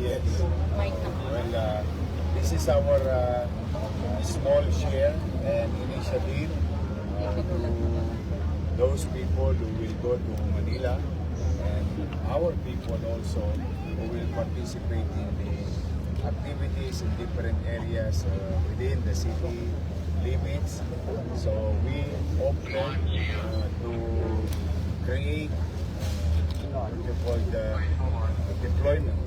Yes. Well, uh, this is our uh, small share and initiative uh, to those people who will go to Manila and our people also who will participate in the activities in different areas uh, within the city limits. So we hope uh, to create uh, what call the deployment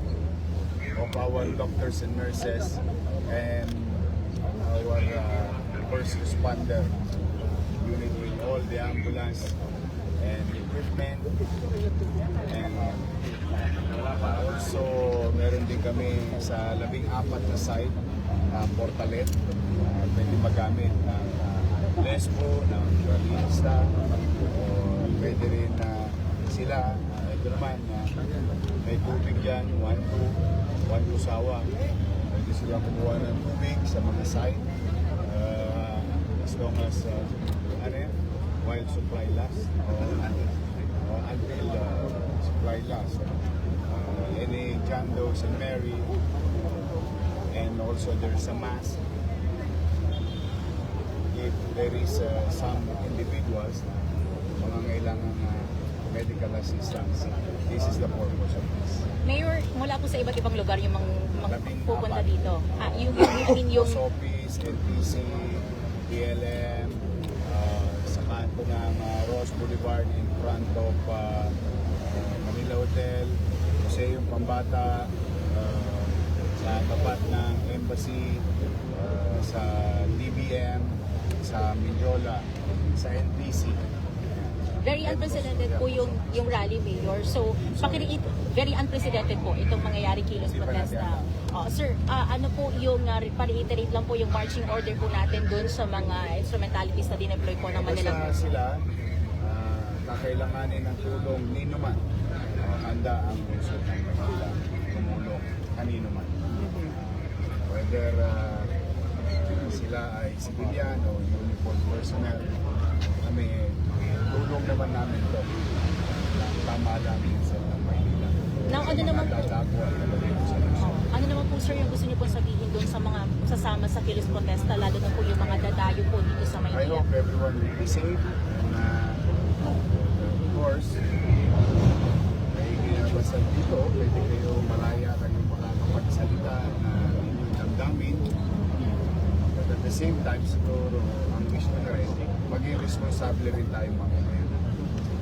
of our doctors and nurses and our uh, first responder. Unit with all the ambulance and equipment. And also meron din kami sa labing apat na site uh, portalet. Uh, pwede magamit ng uh, Lesbo, ng Jualista o pwede rin na uh, sila. Uh, ito naman uh, may tubig dyan 1, 2 Juan Kusawa. Pwede sila kumuha ng tubig sa mga site uh, as long as uh, ano yan, while supply lasts or uh, until uh, supply lasts. Uh, any John Doe, St. Mary, and also there's a mass if there is uh, some individuals mga kailangan na uh, medical assistance this is the purpose of this Mayor, mula po sa iba't ibang lugar yung mga Labing pupunta dito. Ah, yung, I mean, yung, Office, NPC, PLM, uh, sa kanto ng uh, Ross Boulevard in front of uh, Manila Hotel, Museum Pambata, uh, sa tapat ng Embassy, uh, sa DBM, sa Mindiola, sa NPC. Very unprecedented po yung, yung rally, Mayor. So, pakiriit, very unprecedented po itong mangyayari kilos protesta. natin Oh, sir, ah, ano po yung, uh, pa-reiterate lang po yung marching order po natin doon sa mga instrumentalities na dineploy po ng Manila. Basta sila, uh, kakailanganin ng tulong nino man. Uh, handa ang lungsod ng Manila tumulong kanino man. Whether uh, uh, sila ay civilian o uniform personnel, kami tulong naman namin to. Tama lang sa Maynila. Now, Sa ano naman po- ano naman po sir yung gusto niyo po sabihin doon sa mga sasama sa kilos protesta, lalo na po yung mga dadayo po dito sa I Maynila? hope everyone will be safe and uh, of course may basta dito pwede kayo malaya kayo makakapagsalita na inyong damdamin but at the same time siguro ang wish ko na rin maging responsable rin tayo mga kabayan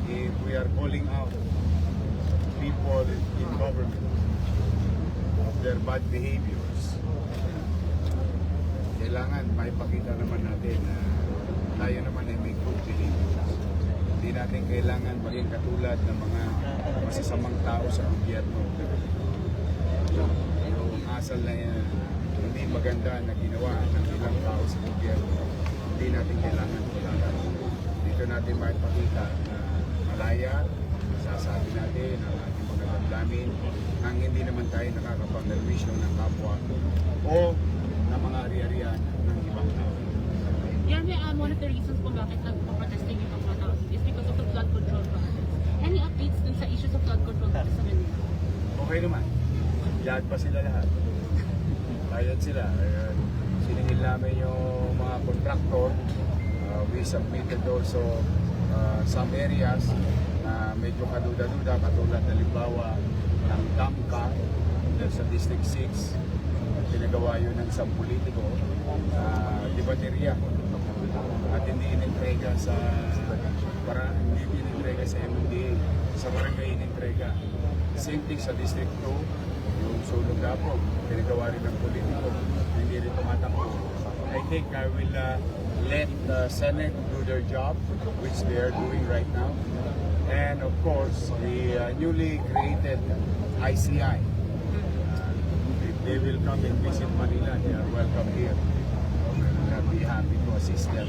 if we are calling out people in government of their bad behaviors kailangan maipakita naman natin na tayo naman ay may good behaviors. Hindi natin kailangan maging katulad ng mga masasamang tao sa gobyerno. Yung asal na yan, hindi maganda na ginawa ng ilang tao sa gobyerno. Hindi natin kailangan tularan. Dito natin maipakita na malaya, sasabi natin ang ating mga damdamin nang hindi naman tayo nakakapanggalwisyo ng kapwa o ng mga ari-arian ng ibang tao. Yan may um, one of the reasons kung bakit nagpo-protesting yung mga tao is because of the flood control plan. Any updates dun sa issues of flood control dito sa Manila? Okay naman. Lahat pa sila lahat. Bayad sila. Siningil namin yung contractor. Uh, we submitted also uh, some areas na medyo kaduda-duda. Katulad na limbawa ng dahil sa District 6 pinagawa yun ng isang politiko. Na di baterya at hindi inintrega sa para hindi inintrega sa MMDA sa barangay inintrega. Same thing sa District 2 yung sulog po pinagawa rin ng politiko. Hindi rin tumatakbo I think I will uh, let the Senate do their job which they are doing right now and of course the uh, newly created ICI if they will come and visit Manila, they are welcome here. We'll be happy to assist them.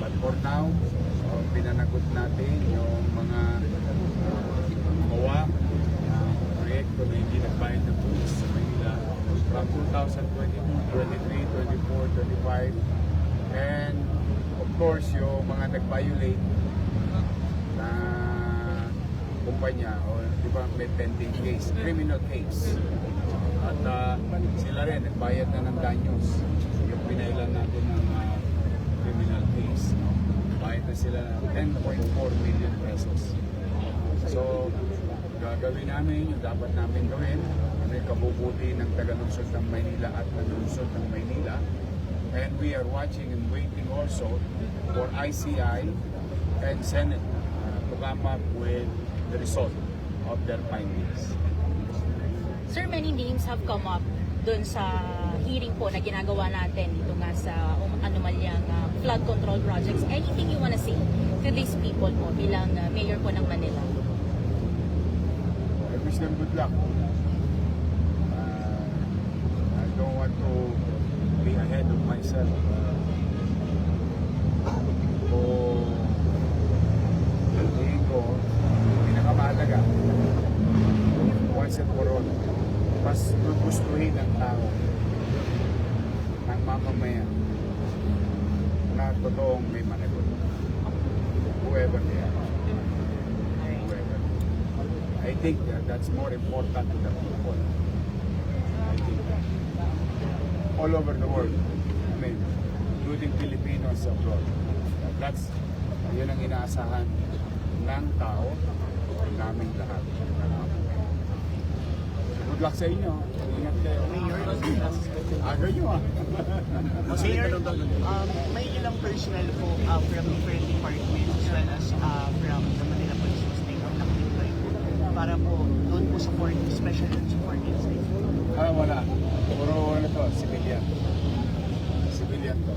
But for now, uh, pinanagot natin yung mga uh, gumawa ng proyekto na hindi nagbayad ng pulis from 2022, 23, 24, 25 and of course yung mga nag-violate na kumpanya o di ba may pending case, criminal case. At ah, sila rin, nagbayad na ng danyos. Yung pinailan natin ng ah, criminal case. No? Bayad na sila ng 10.4 million pesos. So, gagawin namin yung dapat namin gawin. Ano yung kabubuti ng taga-lungsod ng Maynila at ng-lungsod ng Maynila. And we are watching and waiting also for ICI and Senate uh, to come up with the result of their findings. Sir, many names have come up doon sa hearing po na ginagawa natin dito nga sa um, anomalyang uh, flood control projects. Anything you wanna say to these people po bilang uh, mayor po ng Manila? I wish them good luck. I don't want to be ahead of myself. Uh, o tingin ko, pinakamahalaga, once and for all, mas gugustuhin ng tao ng mamamayan na totoong may managot. Whoever they are. Whoever. I think that that's more important to the people. All over the world. I mean, including Filipinos abroad. That's, yun ang inaasahan ng tao, naming lahat. Good luck sa inyo. Ingat kayo. Aga nyo ah. Mayor, um, may ilang personnel po uh, from different departments as well as uh, from the Manila Police State ang po para po doon po support, special and support insights. Ah, wala. Puro civilian. Civilian to.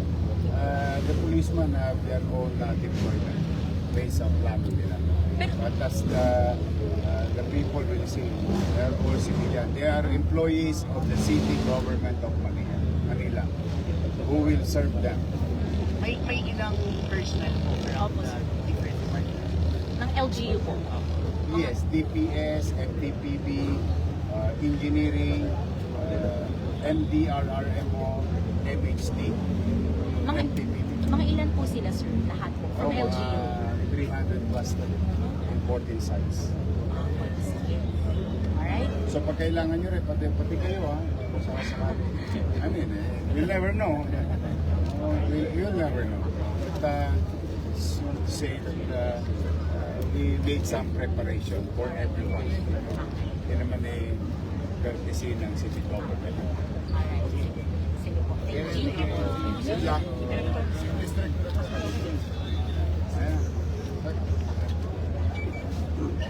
Uh, the policemen have their own uh, deployment based on plano nila. But as the, uh, the people will see, they are all civilian. They are employees of the city government of Manila, Manila who will serve them. May may ilang personnel po from the different departments. Ng LGU po. Yes, DPS, MTPB, uh, engineering, uh, MDRRMO, MHD, Mga, MTPB. mga ilan po sila, sir? Lahat po. From Oh, LGU. mga 300 plus na rin in 14 sites. Alright? So pag kailangan nyo rin, pati, pati kayo ha, kung sakasakali. I mean, eh, you'll never know. Oh, you'll, never know. But uh, soon to say that uh, uh, we made some preparation for everyone. Hindi naman eh, courtesy ng city government. Alright. Sige po. Thank you. Good luck. District.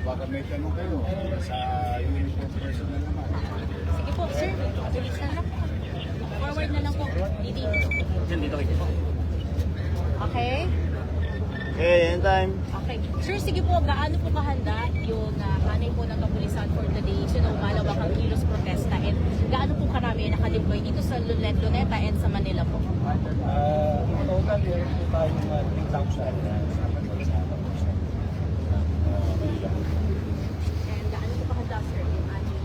Baka may tanong kayo sa uniform personnel naman. Sige po, sir. Bilis na lang. Forward na lang po. Didi. Diyan dito kayo. Okay? Okay, end time. Okay. Sir, sige po, gaano po kahanda yung uh, hanay po ng kapulisan for today so na umalawak ang kilos protesta and gaano po karami nakadeploy dito sa Lunet, Luneta and sa Manila po? Uh, total year po tayong uh, 3,000 na And gaano po kahanda, sir, yung ating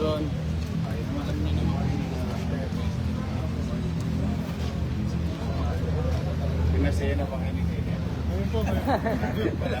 Luzon. Pinasaya na pang hinigay niya. Wala.